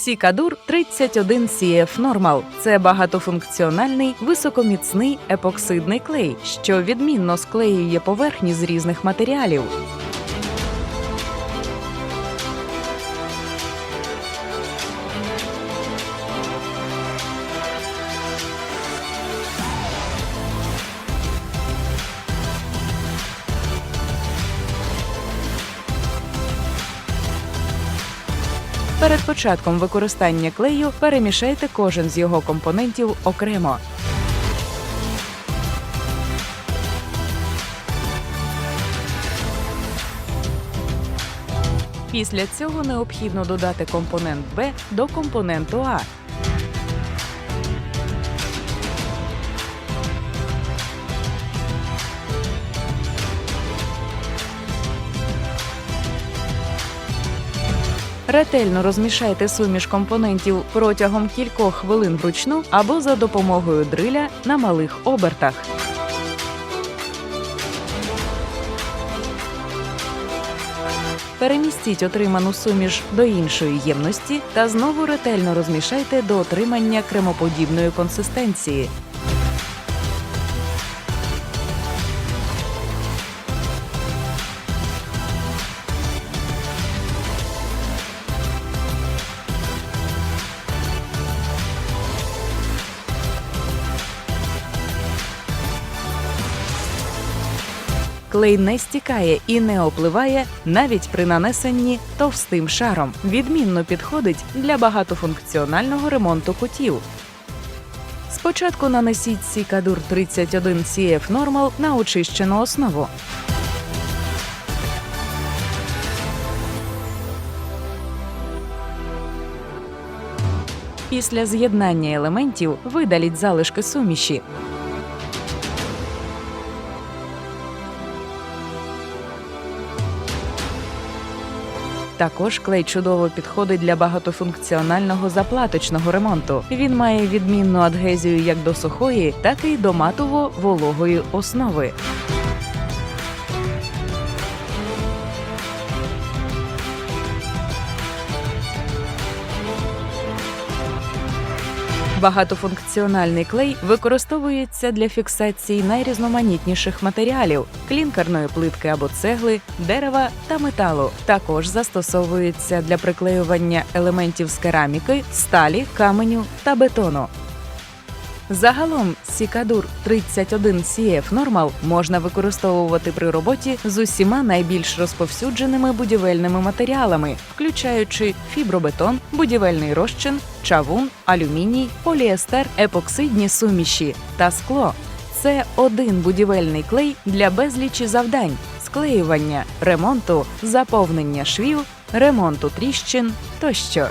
Сікадур 31 CF Normal – це багатофункціональний високоміцний епоксидний клей, що відмінно склеює поверхні з різних матеріалів. Перед початком використання клею перемішайте кожен з його компонентів окремо. Після цього необхідно додати компонент Б до компоненту А. Ретельно розмішайте суміш компонентів протягом кількох хвилин вручну або за допомогою дриля на малих обертах. Перемістіть отриману суміш до іншої ємності та знову ретельно розмішайте до отримання кремоподібної консистенції. Клей не стікає і не опливає навіть при нанесенні товстим шаром. Відмінно підходить для багатофункціонального ремонту кутів. Спочатку нанесіть Сікадур 31 CF Normal на очищену основу. Після з'єднання елементів видаліть залишки суміші. Також клей чудово підходить для багатофункціонального заплаточного ремонту. Він має відмінну адгезію як до сухої, так і до матово-вологої основи. Багатофункціональний клей використовується для фіксації найрізноманітніших матеріалів клінкерної плитки або цегли, дерева та металу. Також застосовується для приклеювання елементів з кераміки, сталі, каменю та бетону. Загалом Сікадур 31 CF Normal можна використовувати при роботі з усіма найбільш розповсюдженими будівельними матеріалами, включаючи фібробетон, будівельний розчин, чавун, алюміній, поліестер, епоксидні суміші та скло. Це один будівельний клей для безлічі завдань: склеювання, ремонту, заповнення швів, ремонту тріщин тощо.